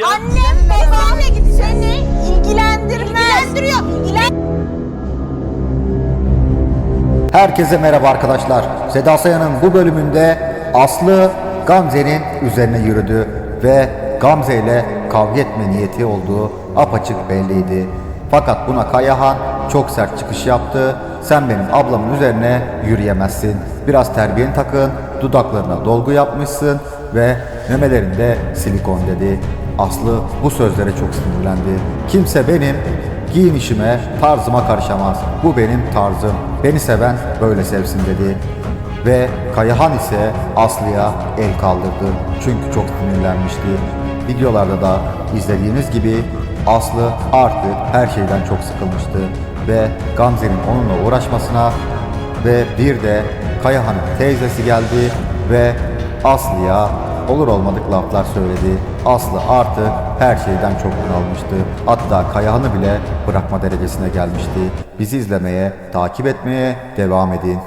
ya? Annem babam seni ilgilendirmez. İlgilendiriyor. İlgilen Herkese merhaba arkadaşlar. Seda Sayan'ın bu bölümünde Aslı Gamze'nin üzerine yürüdü ve Gamze ile kavga etme niyeti olduğu apaçık belliydi. Fakat buna Kayahan çok sert çıkış yaptı. Sen benim ablamın üzerine yürüyemezsin. Biraz terbiyeni takın, dudaklarına dolgu yapmışsın ve memelerinde silikon dedi. Aslı bu sözlere çok sinirlendi. Kimse benim Giyinişime, tarzıma karışamaz. Bu benim tarzım. Beni seven böyle sevsin dedi. Ve Kayahan ise Aslı'ya el kaldırdı. Çünkü çok sinirlenmişti. Videolarda da izlediğiniz gibi Aslı artık her şeyden çok sıkılmıştı. Ve Gamze'nin onunla uğraşmasına ve bir de Kayahan'ın teyzesi geldi ve Aslı'ya olur olmadık laflar söyledi. Aslı artık her şeyden çok bunalmıştı. Hatta Kayahan'ı bile bırakma derecesine gelmişti. Bizi izlemeye, takip etmeye devam edin.